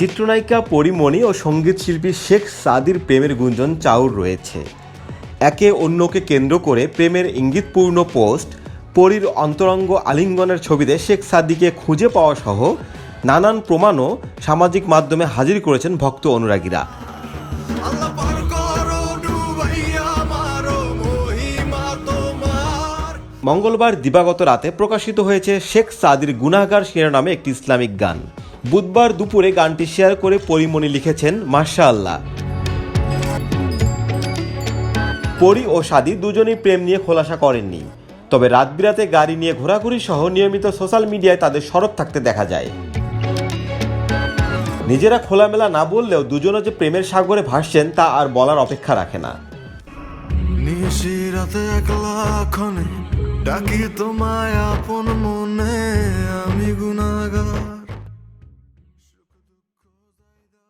চিত্রনায়িকা পরিমণি ও সংগীত শিল্পী শেখ সাদির প্রেমের গুঞ্জন চাউর রয়েছে। একে অন্যকে কেন্দ্র করে প্রেমের ইঙ্গিতপূর্ণ পোস্ট পরীর অন্তরঙ্গ আলিঙ্গনের ছবিতে শেখ সাদিকে খুঁজে পাওয়া সহ নানান প্রমাণও সামাজিক মাধ্যমে হাজির করেছেন ভক্ত অনুরাগীরা। মঙ্গলবার দিবাগত রাতে প্রকাশিত হয়েছে শেখ সাদির গুনাহগার শিরোনামে একটি ইসলামিক গান। বুধবার দুপুরে গানটি শেয়ার করে পরিমণি লিখেছেন মাশা আল্লাহ পরি ও সাদি দুজনেই প্রেম নিয়ে খোলাসা করেননি। তবে রাত বিরাতে গাড়ি নিয়ে ঘোরাঘুরি সহ নিয়মিত সোশ্যাল মিডিয়ায় তাদের সরব থাকতে দেখা যায়। নিজেরা খোলামেলা না বললেও দুজনে যে প্রেমের সাগরে ভাসছেন তা আর বলার অপেক্ষা রাখে না। ডাকি তোমায় আপন মনে, আমি